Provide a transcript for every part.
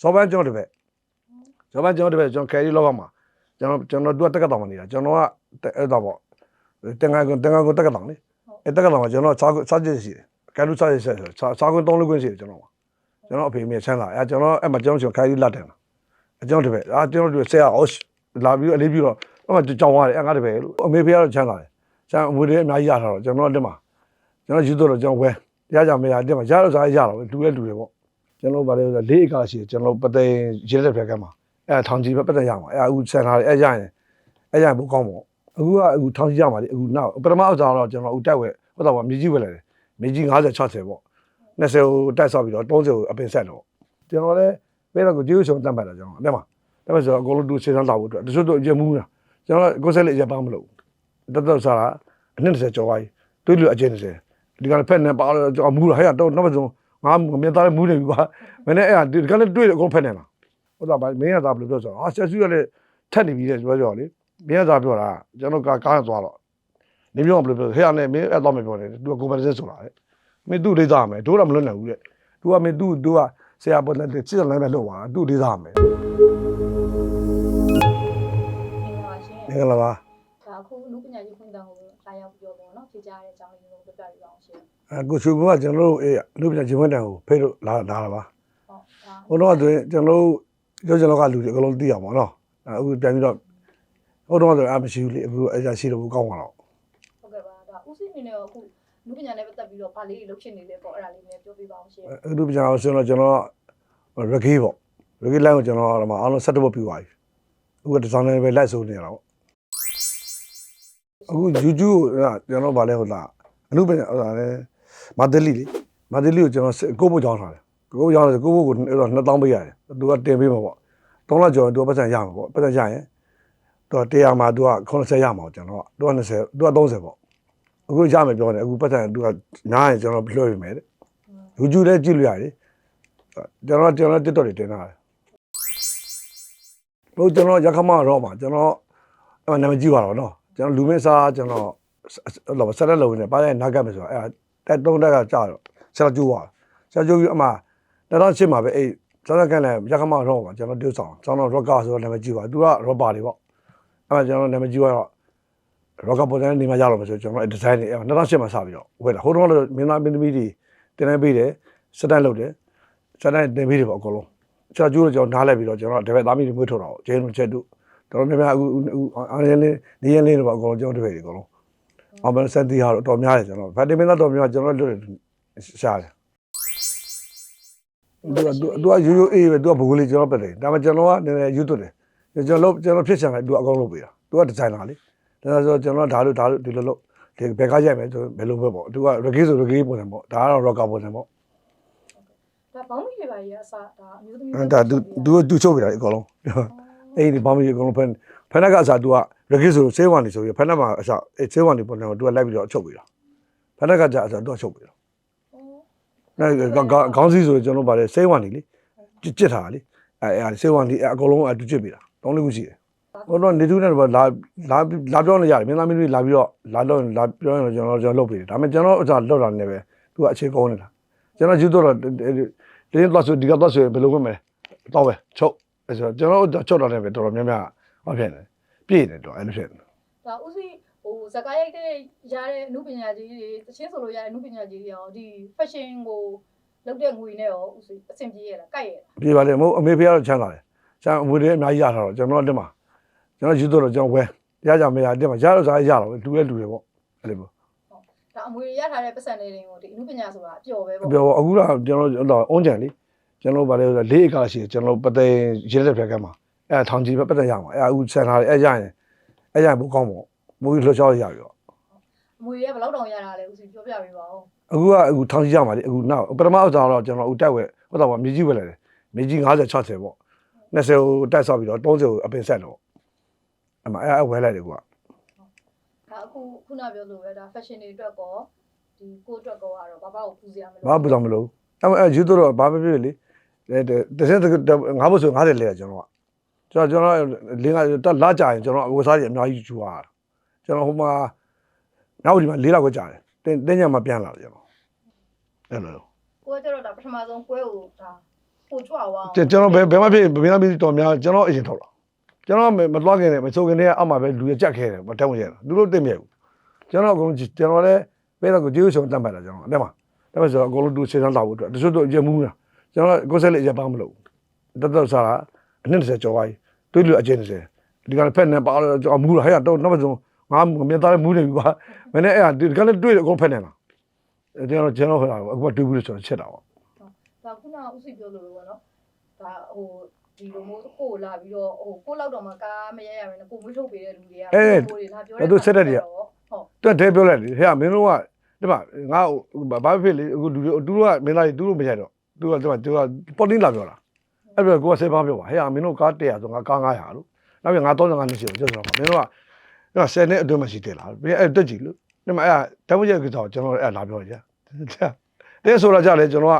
စောပန်းကျွန်တော်တပည့်စောပန်းကျွန်တော်တပည့်ကျွန်တော်ကယ်ရီလောကမှာကျွန်တော်ကျွန်တော်တို့ကတက်ကတောင်မှာနေတာကျွန်တော်ကအဲ့တော့ပေါ့တင်ငါကွန်တင်ငါကွန်တက်ကတောင်လေအဲ့တက်ကတောင်မှာကျွန်တော်စားစားကြည့်ရှိတယ်ကယ်လူစားကြည့်ရှိတယ်စားစားကွန်သုံးလို့ကွင်းရှိတယ်ကျွန်တော်မှာကျွန်တော်အဖေမိချမ်းလာအဲ့ကျွန်တော်အဲ့မှာကျွန်တော်ကျွန်တော်ကယ်ရီလာတယ်လားအကျွန်တော်တပည့်အာကျွန်တော်တို့ဆရာအော်လာပြီးအလေးပြီးတော့အဲ့မှာကြောင်သွားတယ်အဲ့ငါတပည့်လို့အမေဖေကတော့ချမ်းလာတယ်ချမ်းအမွေတွေအများကြီးရထားတော့ကျွန်တော်တက်မှာကျွန်တော်ယူတော့ကျွန်တော်ဝဲရကြမရတက်မှာရတော့စားရတော့လူလဲလူတွေပေါ့ ကျွန်တော်ဗါလဲဆိုလေးအကာရှိတယ်ကျွန်တော်ပသိမ်ရဲတဲ့ဖက်ကမ်းမှာအဲထောင်ကြီးပဲပတ်သက်ရမှာအဲအခုဆန်ထားတယ်အဲရရင်အဲရရင်ဘုကောင်းပေါ့အခုကအခုထောင်ကြီးရမှာလေအခုနောက်ပထမအစားတော့ကျွန်တော်ဦးတက်ဝဲဟုတ်တော့မြေကြီးဝဲလာတယ်မြေကြီး50 60ပေါ့20ကိုတက်ဆောက်ပြီးတော့30ကိုအပင်ဆက်တော့ကျွန်တော်လည်းပဲတော့ကိုကျေးဇူးဆုံးတတ်ပါလားကျွန်တော်အဲ့မှာတပတ်ဆိုတော့အကုန်လုံးသူစေစမ်းလာဖို့အတွက်တချို့တော့အကျမူးတာကျွန်တော်ကိုယ်ဆက်လေးအကျပန်းမလို့တတ်တော့စားတာအနည်း20ကျော်သွားပြီတွေးလို့အကျဉ်း20ဒီကနေ့ဖက်နေပါတော့ကျွန်တော်မူးတာဟဲ့တော့နောက်ဆုံး ငါမြင်သားလည်းမူးနေပြီကွာမင်းနဲ့အဲ့ဒါဒီကနေ့တွေ့တယ်အကုန်ဖက်နေတာဟုတ်တော့ဗာမင်းကသာဘယ်လိုပြောဆိုတော့ဟာဆက်စုရလည်းထက်နေပြီတဲ့ပြောကြောလေမင်းကသာပြောတာကျွန်တော်ကားကားသွားတော့နေပြောဘယ်လိုပြောဟဲ့ရနဲ့မင်းအဲ့တော့မပြောနဲ့သူကကိုယ်ပဲဆက်ဆိုတာလေမင်းသူ့လေးစားမယ်တို့တော့မလွတ်နိုင်ဘူးတဲ့သူကမင်းသူ့သူကဆရာပေါ်တဲ့စစ်လမ်းပဲလို့ပါသူ့လေးစားမယ်မင်္ဂလာပါရှင်မင်္ဂလာပါဒါအခုလူပညာရေးဖွင့်တန်းကို လာရောက်ပြောပေါ့နော်ဖြေကြားတဲ့အကြောင်းလေးကိုပြပြပေးပါအောင်ရှင်အခုချူကကျွန်တော်တို့အေးလူပညာရှင်ဝန်တန်ကိုဖိတ်လို့လာလာတာပါဟုတ်ဒါဟိုတော့ဆိုရင်ကျွန်တော်တို့ကျွန်တော်ကလူတွေအကုန်လုံးသိအောင်ပါနော်အခုပြန်ပြီးတော့ဟိုတော့ဆိုအမရှိဘူးလေအခုအရာရှိတော့ဘူးကောင်းပါတော့ဟုတ်ကဲ့ပါဒါဥစိအနေနဲ့ရောအခုလူပညာနဲ့ပတ်သက်ပြီးတော့ဗာလေးတွေလုပ်ချင်နေလဲပေါ့အဲ့ဒါလေးလည်းပြောပြပါအောင်ရှင်အဲ့လိုပြန်အောင်ဆိုတော့ကျွန်တော်ရဂေးပေါ့ရဂေးလိုင်းကိုကျွန်တော်တော့အားလုံးဆက်တော့ပြီးသွားပြီအခုဒီဇိုင်းလည်းပဲလိုက်ဆိုနေတာပေါ့ အခု YouTube ကကျွန်တော်ဗာလဲဟုတ်လားအနုပညာဟိုဒါလဲမာဒလီလေမာဒလီကိုကျွန်တော်ကိုဖို့ကြောင်းထားတယ်ကိုဖို့ကြောင်းတယ်ကိုဖို့ကိုအဲ့တော့2000ပေးရတယ်သူကတင်ပေးမှာပေါ့3လကျော်ရင်သူကပတ်စံရမှာပေါ့ပတ်စံရရင်သူက100မှာသူက80ရမှာပေါ့ကျွန်တော်ကသူက20သူက30ပေါ့အခုရမယ်ပြောတယ်အခုပတ်စံသူကနားရင်ကျွန်တော်လွှဲပေးမယ်တဲ့ YouTube လည်းကြည့်လို့ရတယ်ကျွန်တော်ကျွန်တော် TikTok တွေတင်တာတယ်ဘို့ကျွန်တော်ရခမတော့မှာကျွန်တော်အဲ့မှာနာမည်ကြည့်ပါတော့နော် ကျွန်တော်လူမင်းစားကျွန်တော်ဟိုလောဆက်လက်လုံးနေပါရဲနားကပ်မယ်ဆိုတာအဲ့တက်တုံးတက်ကကြာတော့ဆက်လက်ကျိုးသွားဆက်ကျိုးပြီးအမှ2008မှာပဲအဲ့ဆက်လက်ကန်လည်းရခမတော့မှာကျွန်တော်ပြုတ်ဆောင်ကျွန်တော် rocker ဆိုတော့နာမည်ကြည့်ပါသူက robber တွေပေါ့အဲ့မှာကျွန်တော်နာမည်ကြည့်တော့ rocker ပေါ်တဲ့နေမှာရတော့မယ်ဆိုကျွန်တော်အဲ့ design တွေအဲ့2008မှာစပြီးတော့ဝယ်လာဟိုတုန်းကမင်းသားမင်းသမီးတွေတင်နေပေးတယ်စတန်လုပ်တယ်စတန်တင်ပေးတယ်ပေါ့အကုန်လုံးကျွန်တော်ကျိုးတော့ကျွန်တော်နားလိုက်ပြီးတော့ကျွန်တော်တပည့်သားမီးတွေမွေးထုတ်တာပေါ့ဂျင်းတို့ချက်တို့ တော်တော်များများအခုအားရင်းလေးနေရင်းလေးတွေပေါ့အကုန်လုံးကျွန်တော်တပည့်တွေအကုန်လုံးအောင်မစက်တီဟာတော့တော်များတယ်ကျွန်တော်ဗတ်တင်မင်းသားတော်များကျွန်တော်လွတ်တယ်ရှားတယ်သူကသူကရိုးရိုးအေးပဲသူကဘိုးလေးကျွန်တော်ပတ်တယ်ဒါပေမဲ့ကျွန်တော်ကနည်းနည်းယူသွတ်တယ်ကျွန်တော်ကျွန်တော်ဖြစ်ချင်တယ်သူကအကုန်လုံးပေးတာသူကဒီဇိုင်နာလေဒါဆိုကျွန်တော်ဒါလို့ဒါလို့ဒီလိုလို့ဒီဘယ်ကားရိုက်မယ်ဆိုဘယ်လိုပဲပေါ့သူကရဂေးဆိုရဂေးပုံစံပေါ့ဒါကတော့ rocker ပုံစံပေါ့ဒါဘောင်းမီတွေပါကြီးအစားဒါအမျိုးသမီးအဲ့ဒါသူသူသူချုပ်ပြတာအကုန်လုံး အဲ့ဒီဘာမကြီးအကုန်လုံးဖန်ဖန်ကအစားသူကရဂစ်ဆိုဆေးဝါနေဆိုရဖန်ကမှာအစားအဲဆေးဝါနေပုံစံကိုသူကလိုက်ပြီးတော့ချုပ်ပြတာဖန်ကကြအစားသူကချုပ်ပြတာအဲ့ခေါင်းစည်းဆိုကျွန်တော်ဗါလေဆေးဝါနေလေကြစ်ထားလေအဲအဲဆေးဝါနေအကုန်လုံးအတူကြစ်ပြတာတောင်းလေးခုရှိတယ်ဟိုတော့နေသူနဲ့တော့လာလာလာပြောနေရတယ်မင်းသားမင်းတွေလာပြီးတော့လာတော့လာပြောရင်ကျွန်တော်ကျွန်တော်လုပ်ပေးတယ်ဒါပေမဲ့ကျွန်တော်အစားလောက်တာနေပဲသူကအခြေကောင်းနေတာကျွန်တော်ယူတော့တင်းသွားဆိုဒီကတော့ဆိုဘယ်လိုလုပ်မလဲတော့ပဲချုပ် အဲဆိုကျွန်တော်ချုပ်တာလည်းပဲတော်တော်များများဟောဖြစ်နေပြည့်နေတော့အဲ့လိုဖြစ်နေဒါဥစိဟိုဇကာရိုက်တဲ့ရတဲ့အမှုပညာကြီးတွေတချင်းဆိုလို့ရတဲ့အမှုပညာကြီးတွေရောဒီ fashion ကိုလုပ်တဲ့ငွေနဲ့ရောဥစိအဆင်ပြေရလားကြိုက်ရလားပြေပါလေမဟုတ်အမေဖေကတော့ချမ်းသာတယ်ချမ်းဝေတွေအများကြီးရထားတော့ကျွန်တော်တက်မှာကျွန်တော်ယူတော့ကျွန်တော်ဝဲရကြမရတက်မှာရတော့စားရတော့လူလဲလူတွေပေါ့အဲ့လိုပေါ့ဒါအမွေရထားတဲ့ပတ်စံလေးတွေကိုဒီအမှုပညာဆိုတာအပျော်ပဲပေါ့ပြောအခုတော့ကျွန်တော်တော့အုံးကြံလေ ကျွန်တော်ဗါလေဆိုလေးအကာရှိကျွန်တော်ပသိမ်ရဲတဲ့ဖက်ကမ်းမှာအဲ့ထောင်ကြီးပဲပတ်သက်ရမှာအဲ့အခုဆန်ထားတယ်အဲ့ရရင်အဲ့ရရင်ဘုကောင်းပေါ့မူကြီးလှချောရရပြီပေါ့အမွေရဘယ်လောက်တောင်ရတာလဲဥစိပြောပြပေးပါဦးအခုကအခုထောင်ကြီးရမှာလေအခုနောက်ပထမအစားတော့ကျွန်တော်ဦးတက်ဝဲဟုတ်တော့မြေကြီးဝဲလာတယ်မြေကြီး50 60ပေါ့20ကိုတက်ဆောက်ပြီးတော့30ကိုအပင်ဆက်တော့အမအဲ့အဝဲလိုက်တယ်ကွာဒါအခုခုနပြောလို့ပဲဒါ fashion တွေအတွက်ကောဒီကိုယ့်အတွက်ကောကတော့ဘာဘာကိုပူစရာမလိုဘာပူတော့မလို့အဲ့အဲ့ယူတော့ဘာပဲဖြစ်ဖြစ်လေ တစ်စက်ငါးဘုဆို90လဲကျွန်တော်ကကျွန်တော်ကျွန်တော်လင်းကတက်လာကြရင်ကျွန်တော်အဝစားကြီးအများကြီးကျူရတာကျွန်တော်ဟိုမှာနောက်ဒီမှာ၄လောက်ကိုကြာတယ်တင်းတင်းညမှာပြန်လာတယ်ကျွန်တော်အဲ့လိုကိုကကျတော့ဒါပထမဆုံးပွဲကိုဒါပိုကြွအောင်ကျွန်တော်ဘယ်ဘယ်မှဖြစ်ဘယ်မှဖြစ်တော်များကျွန်တော်အရင်ထောက်တာကျွန်တော်မသွားခင်နဲ့မဆိုခင်နဲ့အမှပဲလူရကြက်ခဲတယ်မတောင်းရတာသူတို့သိမြဲဘူးကျွန်တော်အကုန်ကျွန်တော်လည်းပဲတော့ကိုကျေးဇူးဆောင်တတ်မှတ်တာကျွန်တော်အဲ့မှာဒါပေမဲ့ဆိုတော့အကုန်လုံးသူစေစမ်းလာဖို့အတွက်တချို့တော့အကျမူးတာ ကျွန်တော်ကိုယ်ဆက်လက်ရပါမလို့တတ်တော့စားတာအနှစ်30ကျော်ပါပြီတွေးလို့အကျဉ်း30ဒီကနေ့ဖက်နေပါတော့ကျွန်တော်မူးတာဟဲ့တော့နောက်ဆုံးငါမြင်သားမူးနေပြီကွာမင်းနဲ့အဲ့ဒီကနေ့တွေးအကုန်ဖက်နေတာကျွန်တော်ကျွန်တော်ဟိုအခုတွေးဘူးလို့ကျွန်တော်ချက်တာပေါ့ဒါခုနကဥစီပြောလို့ပေါ့နော်ဒါဟိုဒီလိုမျိုးကိုလာပြီးတော့ဟိုကိုလောက်တော့မှကားမရရမယ်ကိုမွေးထုတ်ပေးတဲ့လူတွေကကိုတွေလာပြောဟုတ်တွတ်တဲပြောလိုက်လေဟဲ့မင်းတို့ကဒီမှာငါဘာဖြစ်လေအခုလူတွေသူတို့ကမင်းသားကြီးသူတို့မရိုက်တော့ သူကဒီမှာသူကပေါ်တင်းလာပြောတာအဲ့ပြကိုကဆေးပါပြောပါဟဲ့မင်းတို့ကား100ဆိုငါကား900လို့နောက်ပြီးငါ35နှစ်ရှိတယ်ကျဆိုတော့မင်းတို့ကအဲ့10နှစ်အတွင်းမှရှိတယ်လားပြီးအဲ့တက်ကြည့်လို့ဒီမှာအဲ့တမ်းမရက်ကတော့ကျွန်တော်အဲ့လာပြောကြတဲ့ဆိုတာကြလေကျွန်တော်က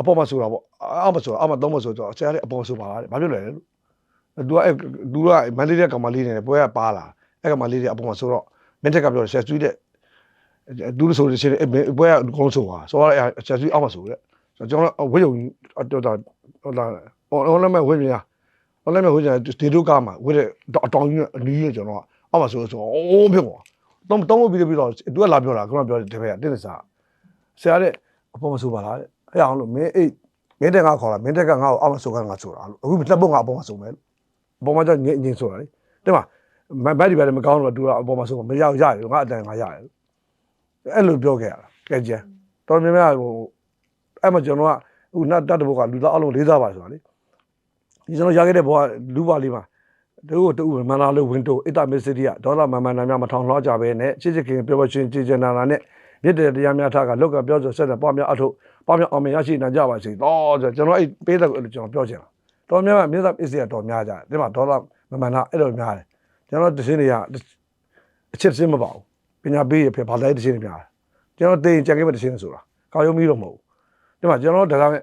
အပေါ်မှာဆိုတာပေါ့အောက်မှာဆိုတာအောက်မှာသုံးမှာဆိုတော့ဆရာလေးအပေါ်ဆိုပါလားဘာဖြစ်လဲလို့သူကအဲ့သူကမန္တလေးကကမလေးနေတယ်ပွဲကပါလာအဲ့ကမလေးတွေအပေါ်မှာဆိုတော့မင်းတက်ကပြောတယ်ဆရာကျွေးတဲ့ဒူးလို့ဆိုလို့ရှိရင်အဲ့ဘွဲကကောင်းဆိုပါဆိုတော့ဆရာကျွေးအောက်မှာဆိုတဲ့ဆိုတော့ ကျွန်တော်ဝိယုံတော်တော်ဟိုလာဟိုလည်းမဲ့ဝိညာဉ်ဟိုလည်းမဲ့ဝိညာဉ်ဒီတို့ကမှဝိတဲ့အတောင်ကြီးအနီးနဲ့ကျွန်တော်အောက်မှာဆိုဆိုအိုးဖြစ်သွားတော့တော့ပြီးပြီးတော့သူကလာပြောတာခုနပြောတယ်တပည့်ကတင်းနေစားဆရာတဲ့အပေါ်မှာဆိုပါလားအဲ့အောင်လို့မင်းအိတ်မင်းတက်ကခေါ်လာမင်းတက်ကငါ့ကိုအောက်မှာဆိုကငါဆိုတာလို့အခုလက်ပုတ်ငါအပေါ်မှာဆိုမယ်အပေါ်မှာကျငင်းငင်းဆိုတာလေတဲ့မှာမဘက်ဒီဘက်လည်းမကောင်းတော့သူကအပေါ်မှာဆိုမရောက်ရတယ်ငါအတန်ငါရတယ်အဲ့လိုပြောခဲ့ရတာကဲကြမ်းတော်များများဟို အဲ့မှာကျွန်တော်ကအခုနတ်တတ်တဲ့ဘုကလူသားအလုံးလေးစားပါဆိုတာလေဒီကျွန်တော်ရခဲ့တဲ့ဘုကလူပါလေးမှာတို့တူမန္တလေးဝင်းတိုအစ်တမစ္စတီကဒေါသမန်မန်နာများမထောင်လှောကြပဲနဲ့ချစ်ချစ်ခင်ပြောပြောချင်းကြည်ကျင်နာနာနဲ့မြစ်တဲ့တရားများထားကလောက်ကပြောဆိုဆက်တဲ့ပွားများအထုပွားများအောင်မြင်ရရှိနိုင်ကြပါစေတော့ဆိုကျွန်တော်အဲ့ပေးတဲ့ကျွန်တော်ပြောချင်တာတော်များများမြစ်သမအစ္စတီကတော်များကြတယ်ဒီမှာဒေါသမန်မန်နာအဲ့လိုများတယ်ကျွန်တော်တခြင်းတွေကအချက်ချင်းမပါဘူးပညာပေးရဖြစ်ဘာသာရေးတခြင်းတွေများတယ်ကျွန်တော်သိရင်ကြံခဲ့မဲ့တခြင်းတွေဆိုတာကောင်းရုံမီးတော့မဟုတ်ဘူး ဒီမှာကျွန်တော်ဒါကမဲ့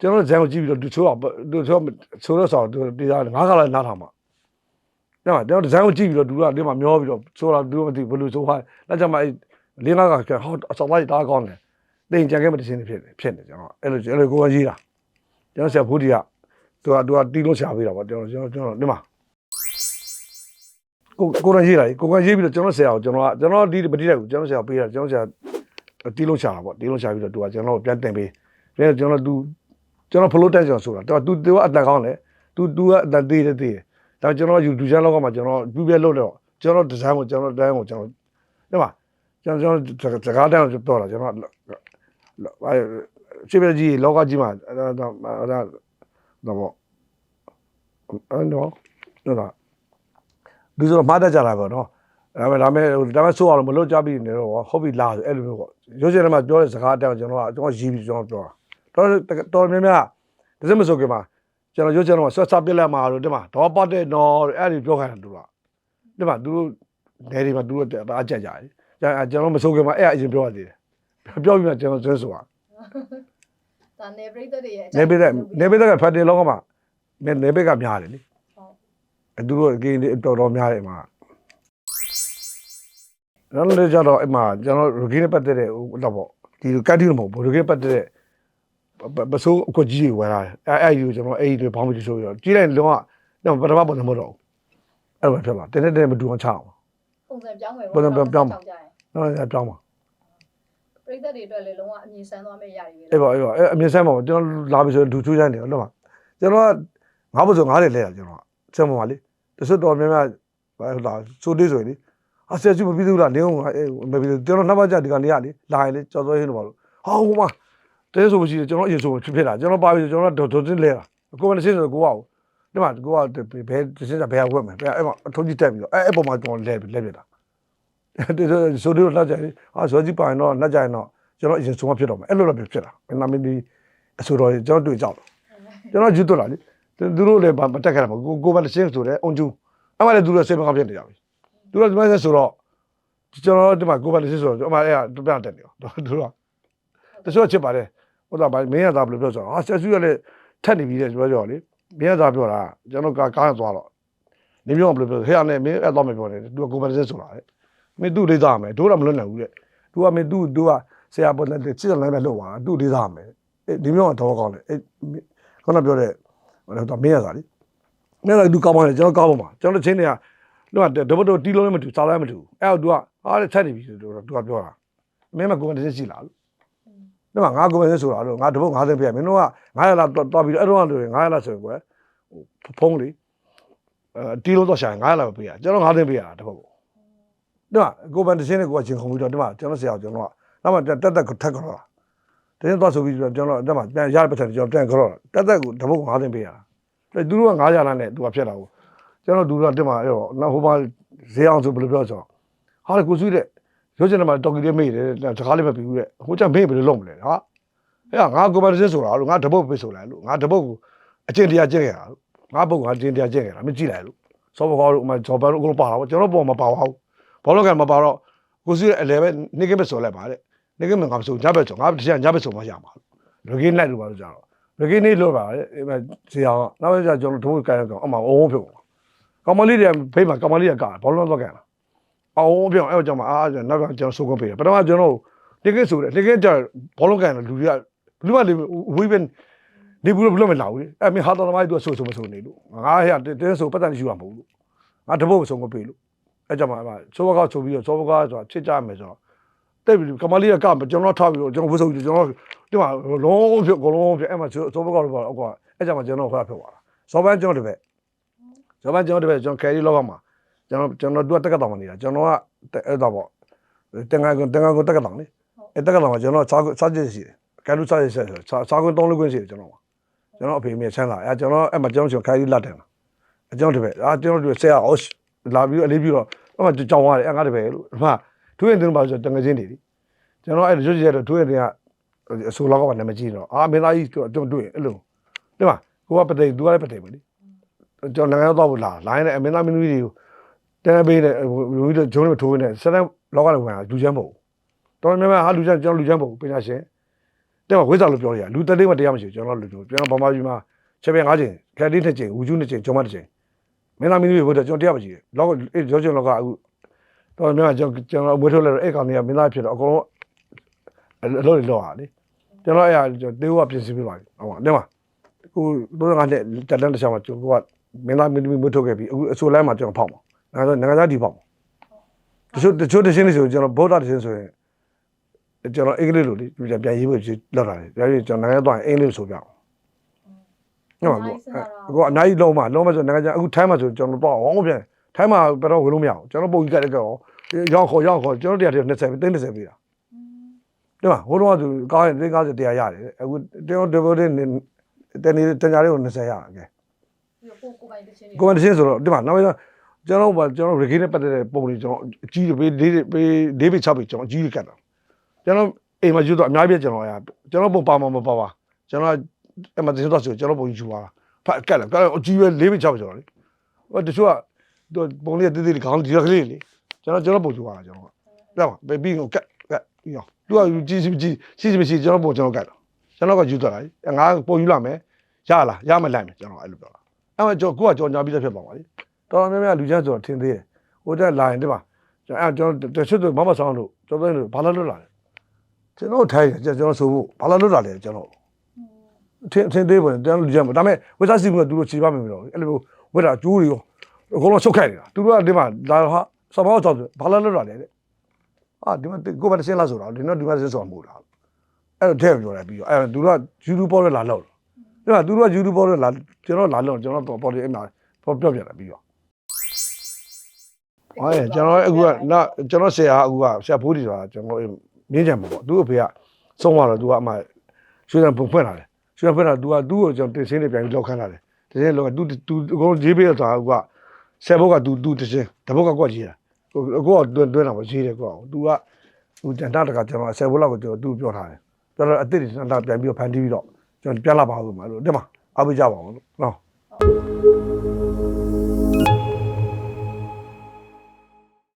ကျွန်တော်ဇန်ကိုကြည့်ပြီးတော့သူချိုးအောင်သူချိုးချိုးတော့ဆောဒီသားငါးခါလိုက်နားထောင်မှာဒီမှာကျွန်တော်ဇန်ကိုကြည့်ပြီးတော့သူကဒီမှာမျောပြီးတော့ချိုးတာသူမသိဘယ်လိုချိုးဟာလက်ချမှာအဲ့လေးငါးကဟောအစောလိုက်တားကောင်းတယ်သိရင်ကြံခဲ့မဲ့တခြင်းတွေဖြစ်တယ်ဖြစ်နေကျွန်တော်အဲ့လိုအဲ့လိုကိုယ်ကရေးတာကျွန်တော်ဆရာဘူးဒီကသူကသူကတီးလို့ရှာပေးတာပေါ့ကျွန်တော်ကျွန်တော်ကျွန်တော်ဒီမှာကိုကိုရရေးလာကိုကရေးပြီးတော့ကျွန်တော်ဆရာကိုကျွန်တော်ကကျွန်တော်ဒီမတိလိုက်ဘူးကျွန်တော်ဆရာပေးတာကျွန်တော်ဆရာတီးလုံးချတာပေါ့တီးလုံးချပြီးတော့သူကကျွန်တော်ပြန်တင်ပေး ပြီးတော့ကျွန်တော်သူကျွန်တော်ဖလို့တက်ကျွန်တော်ဆိုတာသူသူသူကအတန်ကောင်းတယ်သူသူကအတန်သေးတယ်သေးတယ်ဒါကျွန်တော်ယူဒူချန်လောက်ကမှကျွန်တော်ပြပြလို့တော့ကျွန်တော်ဒီဇိုင်းကိုကျွန်တော်တိုင်းကိုကျွန်တော်ဒီမှာကျွန်တော်ကျွန်တော်စကားတန်းကိုပြောတာကျွန်တော်အဲချိပကြီးလောကကြီးမှာအဲဒါဒါတော့ပေါ့အဲ့တော့တော့လူဆိုတော့မှားတတ်ကြတာပေါ့နော်ဒါပေမဲ့ဒါပေမဲ့ဒါပေမဲ့ဆိုးအောင်မလို့ကြပြီနေတော့ဟုတ်ပြီလားဆိုအဲ့လိုမျိုးပေါ့ရုပ်ရှင်ထဲမှာပြောတဲ့စကားအတိုင်းကျွန်တော်ကကျွန်တော်ရည်ပြီးကျွန်တော်ပြောတာ တော်တော်များများဒါစမဆိုကြမှာကျွန်တော်ရုပ်ရှင်ထဲမှာဆွတ်ဆပ်ပြလက်မှာလို့ဒီမှာတော့ပတ်တဲ့နော်အဲ့ဒီပြောခိုင်းတာသူကဒီမှာသူတို့နေဒီမှာသူတို့အားကြက်ကြတယ်ကျွန်တော်မဆိုကြမှာအဲ့အရင်ပြောရသေးတယ်ပြောပြီးမှကျွန်တော်ဆွဲဆိုတာဒါနေပရိသတ်တွေရဲ့နေပိသက်နေပိသက်ကဖတ်တယ်လောကမှာနေပိကများတယ်လေအဲသူတို့အကင်းတော်တော်များတယ်မှာနောက်လည်းကြတော့အမှကျွန်တော်ရဂင်းနဲ့ပတ်သက်တဲ့ဟိုတော့ပေါ့ဒီကတ်တီမဟုတ်ဘူးရဂင်းပတ်သက်တဲ့ ပစိုးအကွက်ကြီးတွေဝယ်လာတယ်အဲအဲ့ဒီကိုကျွန်တော်အဲ့ဒီတွေဘောင်းမကြီးဆိုပြီးတော့ကြီးလိုက်လုံးဝတော့ပထမပုံစံမဟုတ်တော့ဘူးအဲ့လိုဖြစ်လာတင်းတင်းမတူအောင်ချအောင်ပုံစံပြောင်းမယ်ပုံစံပြောင်းပြောင်းပါကြရင်နောက်လည်းပြောင်းပါပရိသတ်တွေအတွက်လည်းလုံးဝအမြင်ဆန်းသွားမယ့်ຢာတွေပဲအေးပါအေးပါအဲအမြင်ဆန်းပါကျွန်တော်လာပြီဆိုဒူချူးချမ်းတယ်ဟုတ်လားကျွန်တော်ကငါ့ဘုဆိုငါးတယ်လဲတာကျွန်တော်ကစံပေါ်ပါလေတဆွတ်တော်များများဟလာစိုးသေးဆိုရင်လေအဆက်စုမပြီးသေးဘူးလားနေအောင်မပြီးသေးကျွန်တော်နှစ်ပတ်ကြာဒီကနေရလေလာရင်လေကြော်စောရင်းတော့ပါလို့ဟောဟိုမှာ တဲဆိုမရှိကျွန်တော်အရင်ဆိုဖြစ်ဖြစ်တာကျွန်တော်ပါပြီကျွန်တော်ဒေါ်ဒေါ်တင်လဲတာကိုယ်ကလည်းစင်းဆိုကိုကဒီမှာကိုကဘယ်စင်းကဘယ်ဝက်မယ်ဘယ်အဲ့မှာအထုံးကြီးတက်ပြီးတော့အဲ့အဲ့ပေါ်မှာကျွန်တော်လဲလဲပြတာဒီဆိုဒီတော့လက်ကြရင်ဟာဆိုကြီးပိုင်တော့လက်ကြရင်တော့ကျွန်တော်အရင်ဆုံးဖြစ်တော့မယ်အဲ့လိုတော့ဖြစ်တာနာမည်ဒီအဆိုတော်ကျွန်တော်တွေ့ကြောက်ကျွန်တော်ယူတော့လာလေသူတို့လည်းမတက်ခဲ့တာမကိုကိုပဲစင်းဆိုတဲ့အုံကျူအဲ့မှာလည်းသူတို့ဆေးမကောင်းဖြစ်နေကြပြီသူတို့ဒီမှာဆိုတော့ကျွန်တော်ဒီမှာကိုပဲစင်းဆိုတော့အမှအဲ့ကပြတ်တက်နေတော့သူတို့တချို့ချစ်ပါတယ် ဟုတ်လားမင်းရသားဘယ်လိုပြောဆိုတော့ဟာဆက်စုရလည်းထက်နေပြီတဲ့ပြောကြောလေမင်းရသားပြောတာကျွန်တော်ကားကားသွားတော့နေပြောဘယ်လိုပြောဟဲ့အဲ့မင်းအဲ့တော့မပြောနဲ့သူကကိုပဲစင်းဆိုတာလေမင်းသူ့လေးသားမယ်တို့တော့မလွတ်နိုင်ဘူးတဲ့သူကမင်းသူ့သူကဆရာပေါ်လက်ချစ်တယ်လည်းပဲလုပ်ပါသူ့လေးသားမယ်ဒီမျိုးကတော့ကောင်းတယ်အဲ့ခခုနပြောတဲ့ဟိုတော့မင်းရစားလေမင်းကသူကောင်းပါလေကျွန်တော်ကောင်းပါမှာကျွန်တော်ချင်းတွေကတော့တပတ်တော့တီးလုံးလည်းမတူစားလည်းမတူအဲ့တော့ तू ကအားလည်းချက်နေပြီဆိုတော့ तू ကပြောတာမင်းမကွန်တက်ရှိလားလို့ တော့ငါကွန်တက်ဆိုတာလို့ငါတပုတ်50ပြရမင်းတို့က900လောက်တော့ပြီးတော့အဲ့တော့လို့900လောက်ဆိုရင်ကွယ်ဖုံးလေအဲတီးလုံးတော့ရှာ900လောက်ပေးရကျွန်တော်50ပြရတာတပုတ်ကိုတော့ကိုပန်တချင်းနဲ့ကိုကချင်းခုံပြီးတော့ဒီမှာကျွန်တော်ဆရာကျွန်တော်ကနောက်မှတက်တက်ထက်ကြတော့တင်းသွားဆိုပြီးတော့ကျွန်တော်အဲ့မှာပြန်ရတဲ့ပတ်စံကျွန်တော်ပြန်ကြတော့တက်တက်ကိုတပုတ်50ပေးရတာသူတို့က900လောက်နဲ့သူကဖြတ်တာကိုကျွန်တော်သူတို့ကတက်မှာအဲ့တော့နောက်ဟိုမှာဈေးအောင်ဆိုဘယ်လိုပြောဆိုဟာလေကိုစုတဲ့ ရုပ်ရှင်ထဲမှာတော်ကီလေးမေးတယ်တကားလေးမပြီးဘူးတဲ့ဟိုကျမေးဘယ်လိုလုပ်မလဲဟာအဲ့ငါကိုပန်တချင်းဆိုတာလို့ငါတပုတ်ပေးဆိုလိုက်လို့ငါတပုတ်ကိုအကျင့်တရားကျင့်ခဲ့တာလို့ငါပုတ်ကအကျင့်တရားကျင့်ခဲ့တာမကြည့်လိုက်လို့စောဘကောတို့ဥမာဂျော်ဘန်တို့အကုန်လုံးပါတာပေါ့ကျွန်တော်ပေါ်မှာပါပါဘူးဘောလုံးကမပါတော့ကိုစုရဲ့အလဲပဲနေကပဲဆိုလိုက်ပါတဲ့နေကမငါမဆိုညဘက်ဆိုငါတရားညဘက်ဆိုမှရမှာလူကြီးလိုက်လို့ပါလို့ကြတော့လူကြီးနေလို့ပါတဲ့အဲ့မဲ့ဇေအောင်နောက်ကျကျွန်တော်တို့ကိုင်ကောင်အမှအုံးဖြုတ်ကောင်မလေးတွေဖိမှာကောင်မလေးကကာဘောလုံးတော့ကန်လာ အုံးဖြုတ်အဲ့ကြောင့်မအားနောက်ကကျွန်တော်စုကုန်ပေးတယ်ပထမကျွန်တော်နေကဆိုတယ်နေကကြဘောလုံးကန်လူတွေကဘလူးမလေးဝေးပဲနေဘူးလို့မလာဘူးအဲ့မင်းဟာတော်သမားတို့ဆိုဆိုမဆိုနေလို့ငါဟဲ့တင်းဆိုပတ်တန်ယူရမဟုတ်လို့ငါတပုတ်ဆုံးမပေးလို့အဲ့ကြောင့်မအမစောဘကောက်ချုပ်ပြီးတော့စောဘကောက်ဆိုတာချစ်ကြမယ်ဆိုတော့တိတ်ပြီးကမလေးကကကျွန်တော်ထားပြီးတော့ကျွန်တော်ဝှဆိုပြီးကျွန်တော်ဒီမှာလုံးဖြစ်အကုန်လုံးဖြစ်အဲ့မှာစောဘကောက်တော့အကွာအဲ့ကြောင့်မကျွန်တော်ခွာဖြစ်သွားတာစောဘန်းကျွန်တော်တပည့်စောဘန်းကျွန်တော်တပည့်ကျွန်တော်ကယ်ရီလောကမှာ ကျွန်တော်ကျွန်တော်တို့တက်ကတောင်နေတာကျွန်တော်ကအဲ့တော့ပေါ့တင်ငါကတင်ငါကတက်ကတောင်လေအဲ့တက်ကတောင်မှာကျွန်တော်စားစားကြည့်ရှိတယ်ကယ်လူစားရဆက်စားစားကွန်းသုံးလို့ကွင်းရှိတယ်ကျွန်တော်ကျွန်တော်အဖေမြချမ်းလာအဲ့ကျွန်တော်အဲ့မှာကျွန်တော်ကျွန်တော်ကယ်ရီလာတယ်အကျွန်တော်တပည့်အာကျွန်တော်တို့ဆရာအော်လာပြီးအလေးပြီးတော့အဲ့မှာကြောင်ရတယ်အငါတပည့်လို့ဒီမှာသူ့ရင်တင်ပါဆိုတငငချင်းတွေဒီကျွန်တော်အဲ့ရွှေရတော့သူ့ရင်တင်ကအဆိုလောက်ကတော့နာမကြည့်တော့အာမင်းသားကြီးကျွန်တော်တွေ့အဲ့လိုဒီမှာကိုကပတိသူကလည်းပတိပဲလေကျွန်တော်နိုင်ငံတော့ဘူးလာလိုင်းနဲ့အမင်းသားမင်းကြီးတွေကို တန်းပေးတဲ့လူကြီးတို့ဂျုံနဲ့ထိုးနေဆက်တဲ့လောကလည်းဝင်လာလူချမ်းမဟုတ်တော်များများဟာလူချမ်းကျွန်တော်လူချမ်းမဟုတ်ပညာရှင်တဲ့မှာဝိဇ္ဇာလို့ပြောရလူတက်လေးမတရားမရှိကျွန်တော်လူတို့ကျွန်တော်ဗမာပြည်မှာချက်ပြန်၅ချိန်ကက်တင်းတစ်ချိန်ဝူကျူးတစ်ချိန်ဂျုံမတစ်ချိန်မင်းသားမင်းကြီးတွေဘုဒ္ဓကျွန်တော်တရားမရှိဘူးလောကအဲ့ရောကျွန်တော်ကအခုတော်များများကျွန်တော်ကျွန်တော်ဝေထုတ်လိုက်တော့အဲ့ကောင်တွေကမင်းသားဖြစ်တော့အကုန်လုံးအလုပ်တွေလုပ်ရလေကျွန်တော်အဲ့ဟာတေးဝပြင်ဆင်ပြပါဟုတ်ပါတဲ့မှာအခုတို့ကလည်းတက်တန်းတစ်ချောင်းမှာကျွန်တော်ကမင်းသားမင်းသမီးမွေးထုတ်ခဲ့ပြီးအခုအဆိုလမ်းမှာကျွန်တော်ဖောက်မှာနို င်ငံနိုင်ငံသားဒီဖောက်မှာတချို့တချို့တရှင်းလေးဆိုကျွန်တော်ဗုဒ္ဓတရှင်းဆိုရင်ကျွန်တော်အင်္ဂလိပ်လိုလေပြန်ပြန်ရေးဖို့လောက်တာလေဒါပြီးကျွန်တော်နိုင်ငံသွားအင်္ဂလိပ်ဆိုပြအောင်ဟုတ်ပါဘူးအခုအနားကြီးလုံးမှာလုံးမဆိုနိုင်ငံခြားအခုထိုင်းမှာဆိုကျွန်တော်တော့အောင်ပြန်ထိုင်းမှာဘယ်တော့ဝင်လို့မရအောင်ကျွန်တော်ပုံကြီးကလည်းကောရောင်းခေါ်ရောင်းခေါ်ကျွန်တော်တရား20 30 30ပေးတာဒီမှာဟိုတော့သူကောင်းရင်350တရားရတယ်အခုကျွန်တော်ဒီဘိုးတဲ့တနေ့တညာလေးကို20ရအကဲကိုကိုပိုင်တချင်းကွန်မန်ရှင်ဆိုတော့ဒီမှာနောက်ပြီးတော့ ကျွန်တော်ကျွန်တော်ရေခင်းနဲ့ပတ်သက်တဲ့ပုံတွေကျွန်တော်အကြီးတွေပေးလေးပေးလေးပေး6ပေးကျွန်တော်အကြီးတွေကတ်တာကျွန်တော်အိမ်မှာယူတော့အများကြီးကျွန်တော်ရကျွန်တော်ပုံပါမမပါပါကျွန်တော်အမတင်တော့ဆိုကျွန်တော်ပုံယူသွားဖတ်ကတ်လာကတ်အကြီးပဲလေးပေး6ပေးကျွန်တော်လေဟိုတချို့ကပုံလေးတေးသေးခေါင်းဒီကလေးလေကျွန်တော်ကျွန်တော်ပုံယူသွားတာကျွန်တော်ပြောင်းပဲပြီးတော့ကတ်ကတ်ပြီးတော့သူကကြီးကြီးကြီးရှိရှိမရှိကျွန်တော်ပုံကျွန်တော်ကတ်တာကျွန်တော်ကယူသွားတာငါပုံယူလာမယ်ရလားရမလိုက်မယ်ကျွန်တော်အဲ့လိုပြောတာအဲ့မှာကျွန်တော်ကိုကကြော်ညာပြီးသားဖြစ်ပါပါလေ တော်တော်များများလူချမ်းဆိုတော့ထင်သေးတယ်ဟိုတက်လာရင်ဒီမှာကျွန်တော်အဲကျွန်တော်တချွတ်တို့မမဆောင်တို့ကျော်သိန်းတို့ဘာလာလွတ်လာလဲကျွန်တော်ထိုင်ကျွန်တော်ဆိုဖို့ဘာလာလွတ်လာလဲကျွန်တော်ထင်ထင်သေးတယ်ကျွန်တော်လူချမ်းပေါ့ဒါပေမဲ့ဝိသစီကသူတို့ခြေပါမယ်မလို့အဲ့လိုဝိတာကျိုးတွေရောအကုန်လုံးချုပ်ခိုက်နေတာသူတို့ကဒီမှာလာဟာစမောက်ကြောက်ဘာလာလွတ်လာလဲတဲ့အာဒီမှာကိုမတစင်းလာဆိုတာဒီတော့ဒီမှာစင်းဆိုတာမဟုတ်လားအဲ့တော့ထဲပြောလိုက်ပြီးတော့အဲ့သူတို့ကယူတူပေါ်နဲ့လာလောက်တယ်ဒါသူတို့ကယူတူပေါ်နဲ့လာကျွန်တော်လာလောက်ကျွန်တော်ပေါ်တယ်အဲ့မှာပြောပြပြတယ်ပြီးတော့ ဟုတ်ရဲ့ကျွန်တော်အခုကနောက်ကျွန်တော်ဆရာအခုကဆရာဖိုးတီဆိုတာကျွန်တော်မြင်းကြံမှာပေါ့သူ့အဖေကဆုံးသွားတော့သူကအမှရွှေစံပုံဖွင့်လာတယ်ရွှေစံဖွင့်လာသူကသူ့ကိုကျွန်တော်တင်စင်းတွေပြန်ပြီးလောက်ခန်းလာတယ်တင်စင်းလောကသူသူအကုန်ရေးပေးတော့အခုကဆယ်ဘုတ်ကသူသူတင်စင်းတဘုတ်ကကွက်ကြီးတာဟိုအခုကတွန်းတွန်းတာပေါ့ရေးတယ်ကွာသူကဟိုတန်တာတကကျွန်တော်ဆယ်ဘုတ်လောက်ကိုကျွန်တော်သူ့ပြောထားတယ်ပြောတော့အစ်စ်တွေတန်တာပြန်ပြီးတော့ဖန်တီးပြီးတော့ကျွန်တော်ပြန်လာပါဦးမှာလို့တင်မအားပေးကြပါအောင်လို့နော်